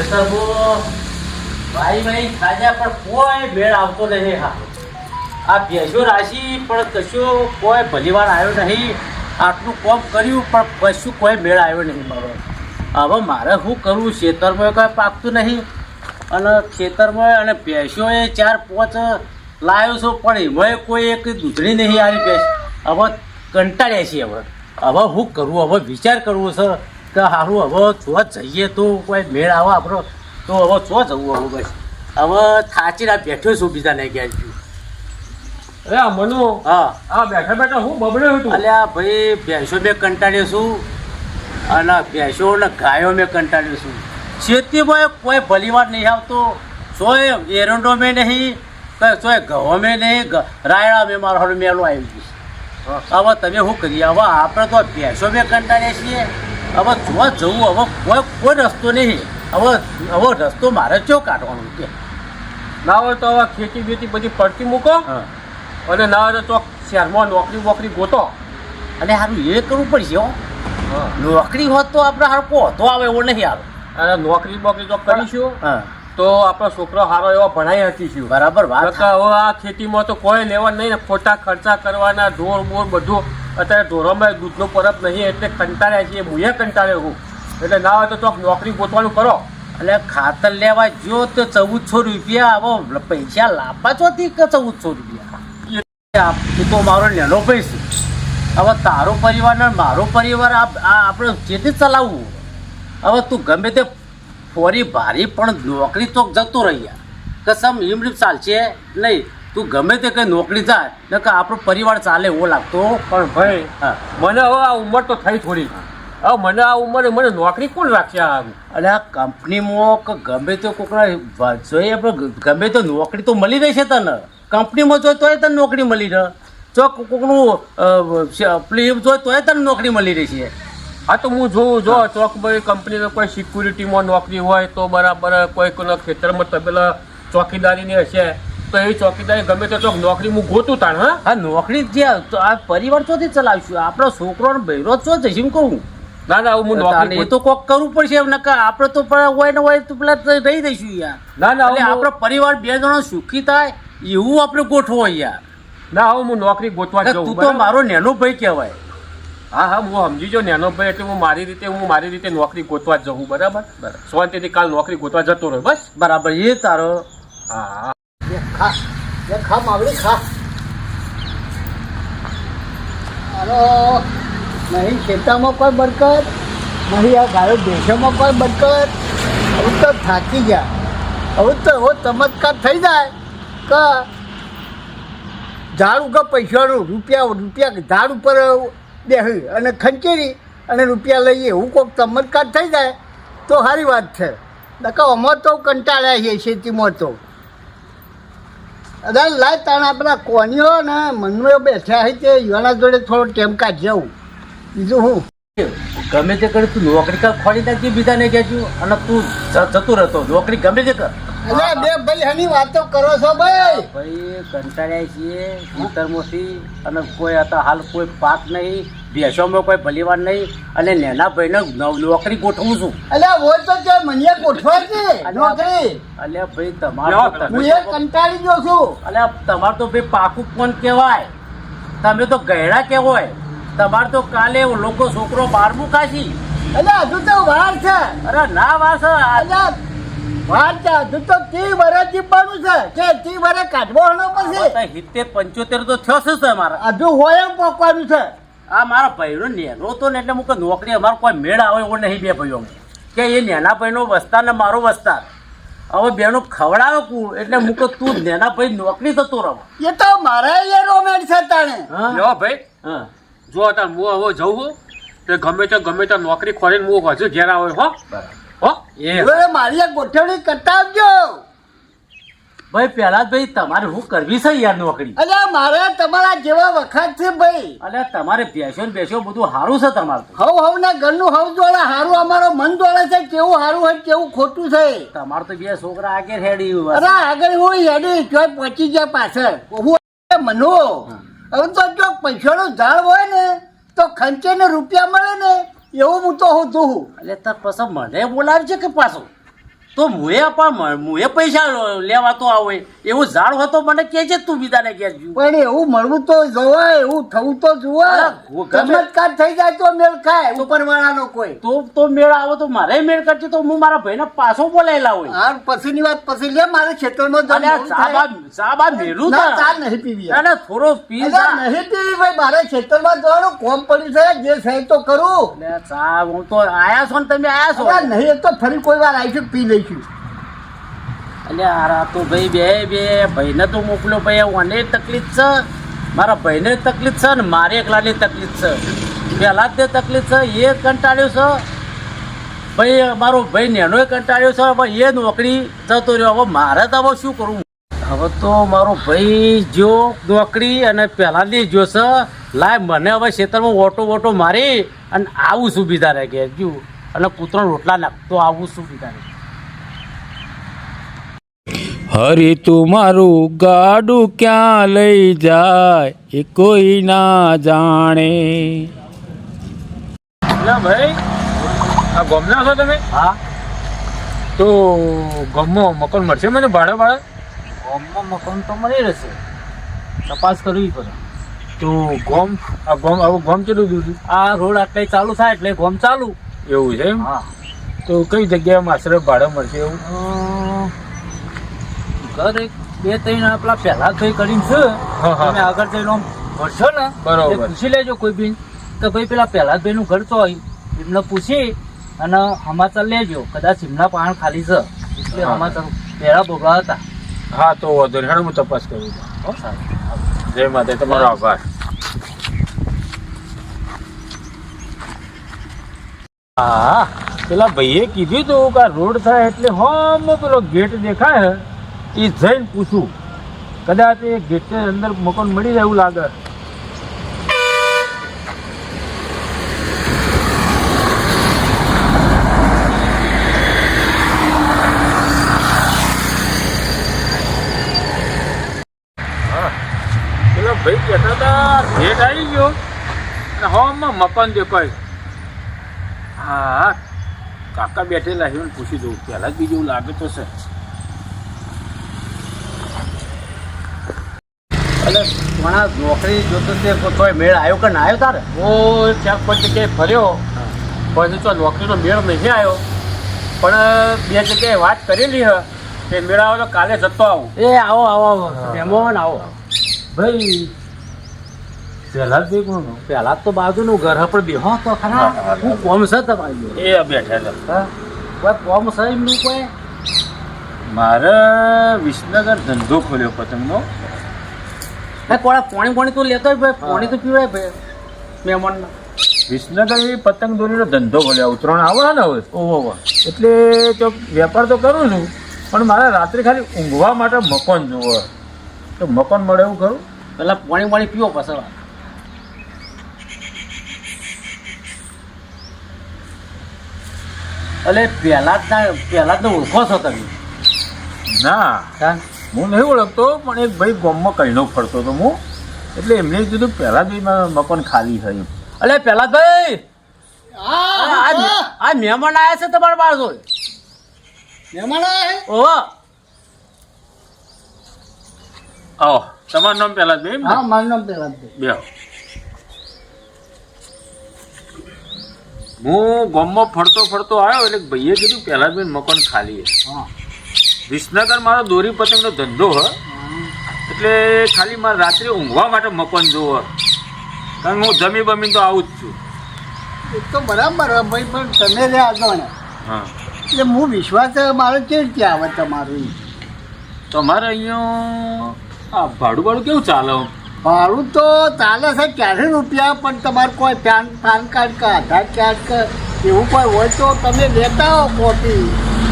ખેતરમાં ભાઈ ભાઈ, ખાજા, પણ કોઈ મેળ આવતો નહીં હા. આ ભેંસો રાશી, પણ કશો કોઈ ભલીવાર આવ્યો નહીં. આટલું કોમ કર્યું, પણ કશું કોઈ મેળ આવ્યો નહીં મારો. હવે મારે શું કરવું? ખેતરમાં કંઈ પાકતું નહીં. અને ખેતરમાં અને ભેંસોએ ચાર, પાંચ લાવ્યો છું, પણ એમાં કોઈ એક દૂધણી નહીં આવી ભેંસ. હવે કંટાળ્યા છીએ હવે. હવે શું કરવું? હવે વિચાર કરવો છે કે સારું હવે જો જઈએ તો કોઈ મેળ આવો આપણો તો હવે જો જવું હવે બસ. હવે થાચીને બેઠો છું બીજા નહીં ગયા છું. અરે આ મનુ હા. આ બેઠા બેઠા હું બબડ્યો હતું અલ્યા ભાઈ ભેંસો મેં કંટાળ્યો છું અને ભેંસો ને ગાયો મેં કંટાળ્યો છું. ખેતીમાં કોઈ ભલીવાર નહીં આવતો. સોય એરંડો મેં નહીં સોય ઘઉં મેં નહીં રાયડા મેં મારો મેલો આવી ગયો હવે તમે શું કરીએ? હવે આપણે તો ભેંસો મેં કંટાળીએ છીએ. હવે જોવા જવું હવે કોઈ કોઈ રસ્તો નહીં. હવે હવે રસ્તો મારે ચો કાઢવાનો કે? ના હોય તો હવે ખેતી બેતી બધી પડતી મૂકો. અને ના હોય તો શહેરમાં નોકરી બોકરી ગોતો. અને સારું એ કરવું પડશે હો. નોકરી હોત તો આપણે હરકો તો આવે એવો નહીં આવે અને નોકરી બોકરી તો કરીશું. તો આપણો છોકરો સારો એવો ભણાઈ હતીશું બરાબર વાત. હવે આ ખેતીમાં તો કોઈ લેવા નહીં ને. ખોટા ખર્ચા કરવાના ઢોર બોર બધું અત્યારે ઢોરોમાં દૂધનો પરબ નહીં, એટલે કંટાળ્યા છીએ. હું કંટાળે હું. એટલે ના હોય તો ચોક નોકરી ગોતવાનું કરો. એટલે ખાતર લેવા જો તો ચૌદસો રૂપિયા. આવો પૈસા લાવવા ચોથી કે ચૌદસો રૂપિયા? એ તું મારો નેનો પૈસો. હવે તારો પરિવાર ને મારો પરિવાર આ આપણે જેથી ચલાવવું. હવે તું ગમે તે ફોરી ભારી પણ નોકરી તો જતો રહ્યા. કસમ હિમડીપ ચાલશે નહીં. તું ગમે તે કઈ નોકરી જાય ને કે આપણો પરિવાર ચાલે એવો લાગતો. પણ ભાઈ મને હવે આ ઉંમર તો થઈ થોડી. હવે મને આ ઉંમરે મને નોકરી કોણ રાખશે અને આ કંપનીમાં કે ગમે તે કોકના જોઈએ આપણે ગમે તે નોકરી તો મળી રહી છે તને. કંપનીમાં જોઈએ તોય તને નોકરી મળી રહે. જો કોકનું ફિલ્મ જોઈએ તોય તને નોકરી મળી રહી છે હા તો હું જોઉં જો ચોક ભાઈ કંપનીનો કોઈ સિક્યુરિટીમાં નોકરી હોય તો બરાબર કોઈ કોઈના ખેતરમાં તબેલા ચોકીદારીની હશે. તો એ ચોકીદારી ગમે તે ચોક નોકરી હું ગોતું તાણ હા? હા નોકરી જે આ પરિવાર ચોથી ચલાવશું. આપણો છોકરો ને બૈરો ચો જઈશું એમ કહું? ના ના હું નોકરી એ તો કોક કરવું પડશે એમ નકા આપણે તો હોય ને હોય તો પેલા રહી દઈશું યાર. ના ના એટલે આપણો પરિવાર બે જણો સુખી થાય એવું આપણે ગોઠવો યાર. ના હવે હું નોકરી ગોતવા જાઉં તું તો મારો નેનો ભાઈ કહેવાય. હા હા હું સમજી જો નેનો ભાઈ એટલે હું મારી રીતે હું મારી રીતે નોકરી ગોતવા જ જઉં બરાબર? બરાબર. શાંતિથી કાલ નોકરી ગોતવા જતો રહ્યો બસ? બરાબર એ તારો. હા. ખા. જે ખા, માવડી, ખા. અરે, નહીં, ખેતરમાં કોઈ બરકત. નહીં, આ ગાયો દેશોમાં કોઈ બરકત. હવે તો થાકી ગયા. હવે તો એવો ચમત્કાર થઈ જાય કે ઝાડ ઉપર પૈસાનું રૂપિયા રૂપિયા ઝાડ ઉપર બેસી અને ખંચેરી અને રૂપિયા લઈએ, એવું કોઈક ચમત્કાર થઈ જાય, તો સારી વાત છે. નકા અમે તો કંટાળ્યા છીએ, ખેતીમાં તો. અરે લાય તાણ આપણા કોનીઓ ને મનુ બેઠા હોય તે યુવાના જોડે થોડો ટેમ કાઢ જાઉં બીજું હું? ગમે તે કરે તું નોકરી કર, ખોલી નાખી બીજાને કહેજો અને તું જતો રહેતો. નોકરી ગમે તે કર. અરે બે ભાઈ હની વાતો કરો છો ભાઈ? ભાઈ કંટાળ્યા છીએ ખેતરમાંથી અને કોઈ હતા હાલ કોઈ પાક નહીં ભેંસોમાં કોઈ ભલીવાર નહીં અને નેના ભાઈને નોકરી ગોઠવું છું. અલ્યા હોય તો જે મને ગોઠવા છે નોકરી. અલ્યા ભાઈ તમારો હું એ કંટાળી ગયો છું. અલ્યા તમારે તો ભાઈ પાકું કોણ કહેવાય? તમે તો ગયડા કહેવાય. તમારે તો કાલે લોકો છોકરો બારમું ખાશી. અલ્યા હજુ તો વાર છે. અરે ના વાસ અલ્યા વાર છે હજુ તો તી વરસ જીવવાનું છે. કે તી વરસ કાઢવાનો પછી? સિત્તેર પંચોતેર તો થયો છે તમારા હજુ હોય એમ પોકવાનું છે. આ મારા ભાઈનો નેનો તો ને એટલે મૂકે નોકરી અમારો કોઈ મેળ આવે એવો નહીં બે ભાઈઓ. કે એ નેના ભાઈનો વસ્તાર ને મારો વસ્તાર. હવે બેનો ખવડાવે કુ એટલે મુકે તું નેના ભાઈ નોકરી થતો રહો. એ તો મારા એ રોમેન્ટ છે તાણે. હા. ભાઈ. હા. જો તાર હું હવે જવું તો ગમે તે ગમે તે નોકરી ખોરીને હું હજુ ઘેર આવે હો. હો? એ. મારી આ ગોઠવણી કરતા આવજો. ભાઈ પહેલા ભાઈ તમારે હું કરવી છે યાર નોકરી? અરે મારે તમારા જેવા વખત છે ભાઈ. અરે તમારે બેસો ને બેસો બધું સારું છે તમારું હવ હવ ના ઘરનું હવ જોડે સારું અમારો મન જોડે છે કેવું હારું હોય કેવું ખોટું છે. તમારે તો બે છોકરા આગળ હેડી અરે આગળ હું હેડી જો પહોંચી જાય પાછળ. હું મનો. હવે તો જો પૈસાનો ઝાડ હોય ને તો ખંચે ને રૂપિયા મળે ને. એવું હું તો હું છું એટલે તક પછી મને બોલાવી છે કે પાછું. તો મુએ પણ મુએ પૈસા લેવા તો આવે એવું ઝાડ હોય તો મને છે તું બીજાને કહેજો પણ એવું મળવું તો જોવાય એવું થવું તો જોવાય. ચમત્કાર થઈ જાય તો મેળ ખાય ઉપરવાળાનો કોઈ. તો તો મેળ આવે તો મારે મેળ કરજે તો હું મારા ભાઈને પાછો બોલાયેલા હોય. હા પછીની વાત પછી લે મારે ખેતરમાં અને સાબા સાબા. ચા ના ચા નહીં પીવી અને થોડો પી. નહીં પીવી ભાઈ મારે ખેતરમાં જવાનું કોમ પડ્યું છે જે છે તો કરું. ચા હું તો આયા છો ને તમે આયા છો. નહીં તો ફરી કોઈ વાર આવીશું પી લઈશું. એટલે આ તો ભાઈ બે બે, ભાઈને તો મોકલ્યો ભાઈ મને તકલીફ છે? મારા ભાઈને તકલીફ છે ને મારે એકલાની તકલીફ છે? પહેલા તે તકલીફ છે, એ કંટાળ્યો છે? ભાઈ, મારો ભાઈ નેનો કંટાળ્યો છે, હવે એ નોકરી જતો રહ્યો, હવે મારે તો હવે શું કરવું હવે તો મારો ભાઈ જો નોકરી અને પહેલાંની જો છે, લાય મને હવે ખેતરમાં ઓટો વોટો મારી અને આવું સુવિધા રહે કે જો અને કૂતરો રોટલા નાખતો આવું સુવિધા રહે હરી તું મારું ગાડું ક્યાં લઈ જાય એ કોઈ ના જાણે. ના ભાઈ આ ગમના છો તમે? હા. તો ગમમાં મકાન મળશે મને ભાડે ભાડે ગોમમાં મકાન તો મળી રહેશે. તપાસ કરવી પડે. તો ગોમ આ ગોમ આવું ગોમ કેટલું દૂર આ રોડ આટલે ચાલુ થાય એટલે ગોમ ચાલુ. એવું છે એમ? હા. તો કઈ જગ્યાએ આશરે ભાડે મળશે એવું? એક બે ત્રણ આપણા પહેલા થઈ કરીને છે. તમે આગળ જઈને આમ ભરશો ને બરોબર. પૂછી લેજો કોઈ બી. કે ભાઈ પેલા પહેલા ભાઈ નું ઘર તો હોય. એમને પૂછી અને સમાચાર લેજો. કદાચ એમના પાણ ખાલી છે. એટલે. સમાચાર પહેલા બોગડા હતા. હા તો વાંધો નહીં. હેડો હું તપાસ કરું જય માતા તમારો આભાર. હા પેલા ભાઈએ કીધું તું કે રોડ થાય એટલે હમ પેલો ગેટ દેખાય. એ જઈને પૂછું. કદાચ એ ગેટને અંદર મકાન મળી જાય એવું લાગે. ભાઈ કહેતા હતા ભેટ આવી ગયો. અને હવામાં મકાન દેખાય. હા. કાકા બેઠેલા છે પૂછી દઉં પહેલાં જ બીજું લાગે તો છે. એટલે ઘણા નોકરી જોતો તે કોઈ મેળ આવ્યો કે ના આવ્યો તારે? હું ચાર પછી જગ્યાએ ફર્યો. પછી તો નોકરીનો મેળ નહીં આવ્યો. પણ બે જગ્યાએ વાત કરેલી હ. કે મેળ આવે તો કાલે જતો આવું. એ આવો આવો આવો. હા. મહેમાન આવો. ભાઈ પહેલા જ કોણ? પહેલા તો બાજુનું ઘર બે બેહો તો ખરા. હા, કોમ છે તમારી એ બેઠા છે હા? કોઈ કોમ છે એમનું કોઈ? મારે વિસનગર ધંધો ખોલ્યો પતંગનો. એ પાણી પોણી પોણી તો લેતો હોય ભાઈ પોણી તો પીવડાય ભાઈ મહેમાન વિસનગર એ પતંગ દોરીનો ધંધો ખોલ્યો ઉત્તરાયણ આવે ને હવે. ઓહો ઓહો એટલે તો વેપાર તો કરું છું પણ મારે રાત્રે ખાલી ઊંઘવા માટે મકાન જોવે તો મકાન મળે એવું ખરું? પેલા પોણી પાણી પીવો પછી એટલે પહેલા જ ના પહેલા જ ઓળખો છો તમે. ના. હા? હું નહીં ઓળખતો પણ એક ભાઈ ગોમમાં કહીનો ફરતો હતો હું. એટલે એમને કીધું પહેલાં જ મારું મકાન ખાલી થયું. અલે પહેલા ભાઈ આ મહેમાન આવ્યા છે તમારા બાળકો મહેમાન આવ્યા? ઓહો. આવો તમારું નામ પહેલા જ ભાઈ હા મારું નામ પહેલા જ બે હું ગોમમાં ફરતો ફરતો આવ્યો એટલે ભાઈએ કીધું પહેલા જ ભાઈ મકાન ખાલી હા. વિસનગર મારો દોરી પતંગનો ધંધો હ. એટલે ખાલી મારે રાત્રે ઊંઘવા માટે મકાન જોવો કારણ હું જમી બમીને તો આવું જ છું. એ તો બરાબર ભાઈ પણ તમે રે આગળ. હા. એટલે હું વિશ્વાસ મારો કેવી રીતે આવે તમારું તમારે અહીંયા આ ભાડું ભાડું કેવું ચાલે ભાડું તો ચાલે છે ક્યારે રૂપિયા પણ તમારે કોઈ પાન પાન કાર્ડ કે આધાર કાર્ડ કે એવું કોઈ હોય તો તમે લેતા હો કોપી.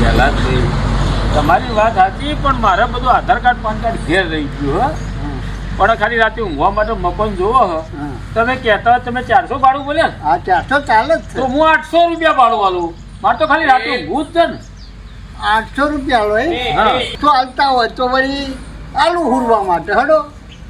પહેલાં જ તમારી વાત સાચી પણ મારે બધું આધાર કાર્ડ પાન કાર્ડ ઘેર રહી ગયું હા. પણ ખાલી રાતે ઊંઘવા માટે મકાન જોવો હ. તમે કહેતા હોય તમે ચારસો ભાડું બોલ્યા ને? હા ચારસો ચાલે જ તો હું આઠસો રૂપિયા ભાડું વાલું મારે તો ખાલી રાતે ઊંઘવું જ છે ને. આઠસો રૂપિયા હા? તો હાલતા હોય તો વળી આલુ હુરવા માટે હડો.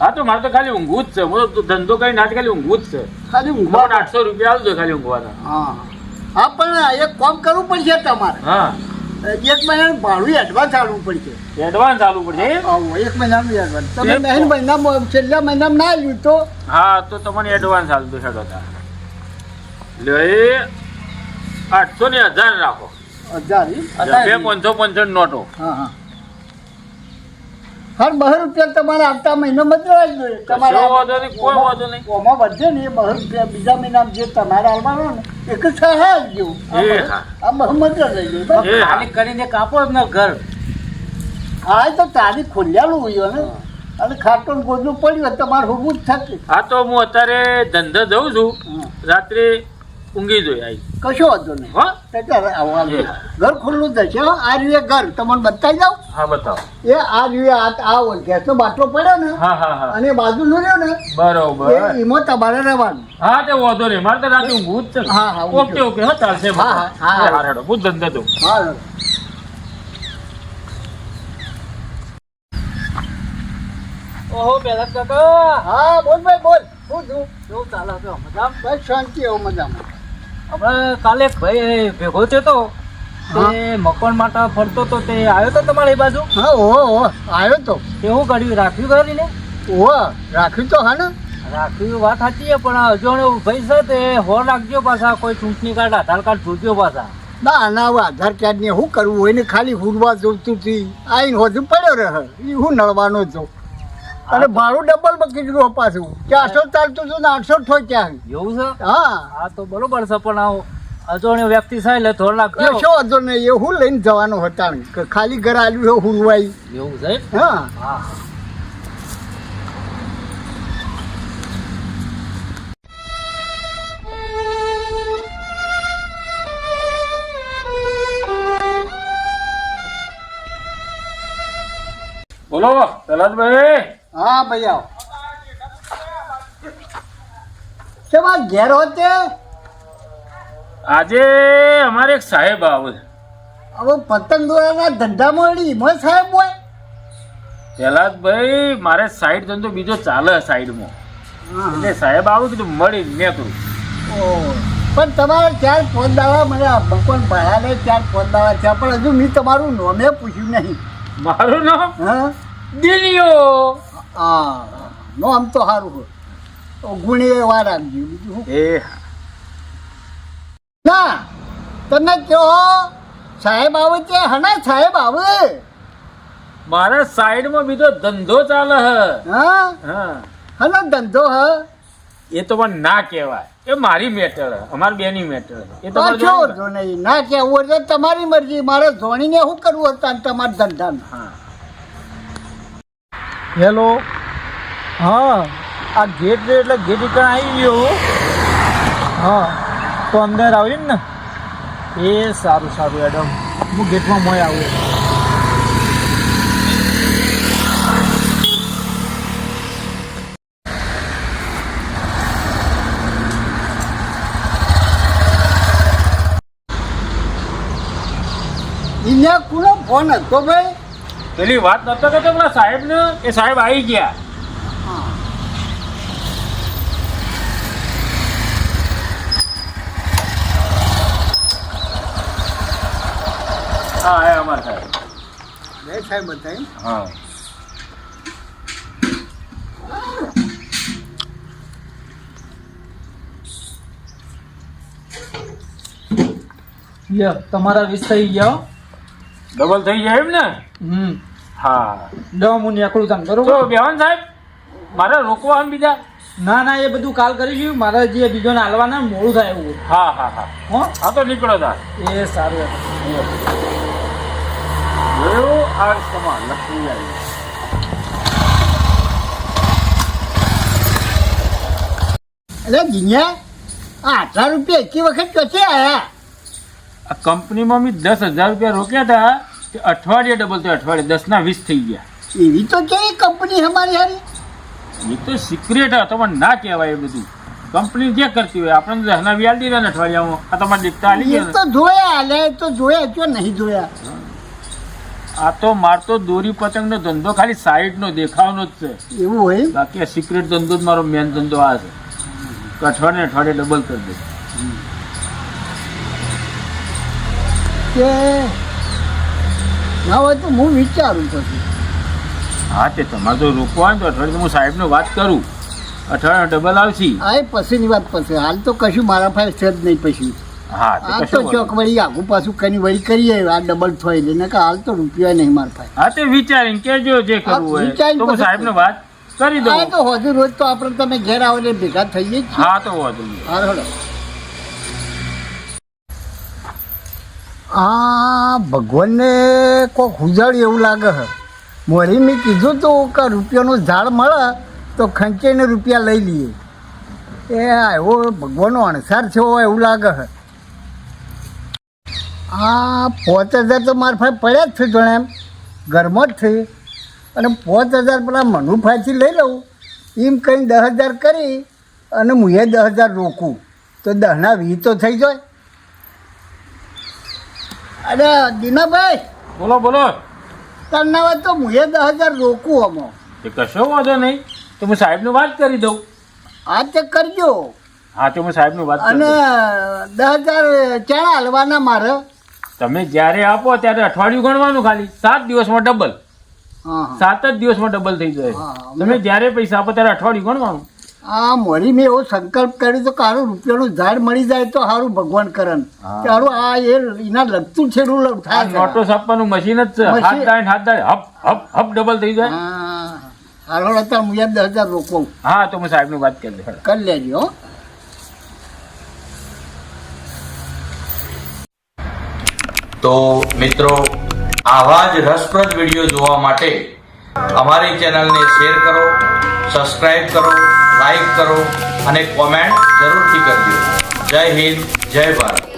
હા તો મારે તો ખાલી ઊંઘવું જ છે. હું તો ધંધો કરી નાટ ખાલી ઊંઘવું જ છે. ખાલી ઊંઘવા આઠસો રૂપિયા આવજો ખાલી ઊંઘવાના. હા. હા પણ એક કામ કરવું પડશે તમારે. હા. એક મહિનાનું ભાડું એડવાન્સ આલવું પડશે. એડવાન્સ આલવું પડશે આવો એક મહિનાનું એડવાન્સ તમે નહીં મહિનામાં છેલ્લા મહિનામાં ના આવ્યું તો? હા તો તમને એડવાન્સ દો હેડો તાર. લે આઠસો ને હજાર રાખો. હજાર? બે પાંચસો પંચાવન નોટો. હા હા. હર બહુ રૂપિયા તમારે આવતા મહિનામાં જ રહેવા જોઈએ. તમારે વાંધો નહીં, કોઈ વાંધો નહીં. ઓમાં વધે ને એ બહુ રૂપિયા બીજા મહિનામાં જે તમારે આવવાનો ને એક જ થાય જ જેવું આ બહુ મજા લઈ હા. ખાલી કરીને કાપો એમનો ઘર. હા એ તો તારીખ ખોલ્યાલું હોય ને અને ખાટો ને ગોદનું પડ્યું તમારે હોવું જ થતું. હા તો હું અત્યારે ધંધો જઉં છું. રાત્રે ઊંઘી જોઈ આવી કશો વાંધો નહીં. હા? ત્યારે આવવાનું. ઘર ખુલ્લું થશે આ રીતે ઘર. તમને બતાવી દઉં? હા બતાવો. એ આ રીતે આ આ ગેસનો બાટલો પડ્યો ને હા હા હા. અને બાજુનું રહ્યો ને બરોબર. એમાં તમારે રહેવાનું. હા તે વાંધો નહીં. મારે તો રાતે ઊંઘવું જ છે. હા, હા, ઓકે ઓકે હા ચાલશે હા, હા, હા. હું. જ ધંધો દઉં હા ઓહો પેલા કાકા. હા બોલ ભાઈ બોલ. શું છું કેવું ચાલે? છે મજા બસ શાંતિ એવું મજામાં. આપણે કાલે ભાઈ ભેગો થયો તો તે મકાન માટે ફરતો તો તે આવ્યો તો તમારી બાજુ? હા ઓ ઓહો આવ્યો તો. તે શું કર્યું રાખ્યું કરીને ઓ રાખ્યું તો હા ને રાખ્યું વાત સાચી છે પણ હજુ ભાઈ છે તે હો રાખજો પાછા કોઈ ચૂંટણી કાર્ડ આધાર કાર્ડ જોજો પાછા. ના ના આધાર કાર્ડ ને શું કરવું? હોય ને ખાલી હુરવા જોતું હતી. આઈને હજુ પડ્યો રહે. એ હું નળવાનો છું? અને ભાડું ડબલ કીધું પાછું. ચારસો ચાલતું હતું ને આઠસો ઠોય ત્યાં એવું છે? હા. હા તો બરોબર છે પણ આ અજોણ્યો વ્યક્તિ છે એટલે થોડો લાખ કશો વાંધો નહીં એ હું લઈને જવાનો હતા ખાલી ઘર આવ્યું છે હુરવાઈ એવું છે હા. હા. બોલો પ્રહલાદભાઈ હા ભાઈ આવો. આ ઘેર હોતે આજે અમારે એક સાહેબ આવે. હવે પતંગ દોરાના ધંધા મળી એમાં સાહેબ હોય? પ્રહલાદભાઈ મારે સાઈડ ધંધો બીજો ચાલે સાઈડમાં એટલે સાહેબ આવું કીધું મળી નીકળું. પણ તમારે ચાર ફોન દાવા? મને ભગવાન ભગવાન ભાડાને ચાર ફોન દાવા છે પણ હજુ મેં તમારું નોમે પૂછ્યું નહીં. મારું નામ? હા. દિલિયો હા નોમ તો સારું હોય. ગુણી વાર આપજો બીજું? એ ના તમે કહો સાહેબ આવે છે હના સાહેબ આવે. મારા સાઈડમાં બીજો ધંધો ચાલે હ. હા? હનો ધંધો હ? એ તો પણ ના કહેવાય. એ મારી મેટર અમાર બેની મેટર એ તો જો નહીં ના કહેવું એટલે તમારી મરજી. મારે ધોણીને શું કરવું હતા તમારા ધંધામાં? હા. હેલો હા, આ ગેટ એટલે ગેટ ઉપર આવી ગયો હા. તો અંદર આવી ને. એ સારું સારું એડમ હું ગેટમાં મોય આવું. એને કોનો ફોન હતો ભાઈ. પેલી વાત નતો કરતો પેલા સાહેબ ને એ સાહેબ આવી ગયા. હા એ અમારા સાહેબ. બે સાહેબ બધા હા. લ્યો તમારા વીસ થઈ ગયા ડબલ થઈ જાય એમ ને? હમ. હા. લો હું નીકળું તમે બરોબર? બેહન સાહેબ મારે રોકવા બીજા? ના ના એ બધું કાલ કરીશું મારે જે બીજો ને હાલવાના મોડું થાય એવું. હા હા હા. હા? હા તો નીકળો તાર. એ સારું લક્ષ્મી આવી અરે જીન્યા આ આટલા રૂપિયા એકી વખત કશે આયા? આ કંપનીમાં મેં દસ હજાર રૂપિયા રોક્યા હતા તે અઠવાડિયે ડબલ તો અઠવાડિયે દસના વીસ થઈ ગયા. એવી તો કઈ કંપની અમારી હારી? એ તો સિક્રેટ હતો પણ ના કહેવાય એ બધું. કંપની જે કરતી હોય આપણે તો દસના વ્યાજ દીધા ને અઠવાડિયામાં. આ તમારે દેખતા આલી તો જોયા લે તો જોયા જો નહીં જોયા. આ તો માર તો દોરી પતંગનો ધંધો ખાલી સાઈડનો દેખાવનો જ છે. એવું હોય બાકી આ સિક્રેટ ધંધો જ મારો મેન ધંધો આ છે. અઠવાડિયે અઠવાડિયે ડબલ કરી દે. કે ના હોય તો હું વિચારું પછી હા તે તમારે તો રોકવાનું તો અઠવાડિયે હું સાહેબને વાત કરું. અઠવાડિયા ડબલ આવશે. આ એ પછીની વાત પછી. હાલ તો કશું મારા પાસે છે જ નહીં પછી. હા તો ચોક વળી આગું પાછું કની વળી કરીએ આ ડબલ થઈ લઈને કે હાલ તો રૂપિયા નહીં મારા પાસે. હા તે વિચારીને કેજો જે હા, કરવું હોય. તો હું સાહેબને વાત કરી દો તો હજુ રોજ તો આપણે તમે ઘેર આવો ને ભેગા થઈએ હા તો વાંધો હા હાર આ ભગવાનને કોઈક હુજાડ્યું એવું લાગે છે. મોરી મેં કીધું તું કે રૂપિયાનું ઝાડ મળે તો ખંચીને રૂપિયા લઈ લઈએ. એ એવો ભગવાનનો અણસાર થયો એવું લાગે છે. આ પાંચ હજાર તો મારા પાસે પડ્યા જ છે જોણે એમ. ઘરમાં જ છે. અને પાંચ હજાર પેલા મનુફાથી લઈ લઉં. એમ કંઈ દસ હજાર કરી અને હું એ દસ હજાર રોકું. તો દહના વી તો થઈ જાય. અરે દીનાભાઈ. બોલો બોલો. તમને વાત તો હું દસ હજાર રોકું અમો તે કશો વાંધો નહીં. તો હું સાહેબનું વાત કરી દઉં. હા તે કરજો. હા તો હું સાહેબનું વાત અને દસ હજાર ચણા હાલવાના મારે. તમે જ્યારે આપો ત્યારે અઠવાડિયું ગણવાનું ખાલી. સાત દિવસમાં ડબલ સાત જ દિવસમાં ડબલ થઈ જાય. તમે જ્યારે પૈસા આપો ત્યારે અઠવાડિયું ગણવાનું. આ મોરી મેં એવો સંકલ્પ કર્યો તો કારો રૂપિયાનું ઝાડ મળી જાય તો સારું ભગવાન કરન. હા. આ એ એના લગતું છે એવું થાય નોટો છાપવાનું મશીન જ છે. હાથ દાય હાથ દાય. હપ હપ હપ ડબલ થઈ જાય. હા. હારો અત્યારે હું યાર દસ હજાર રોકવું હા તો હું સાહેબની વાત કરી દઉં. કરી લેજો હો. તો મિત્રો આવા જ રસપ્રદ વીડિયો જોવા માટે અમારી ચેનલને શેર કરો. સબસ્ક્રાઇબ કરો લાઈક કરો અને કોમેન્ટ જરૂરથી કરજો. જય હિન્દ જય ભારત.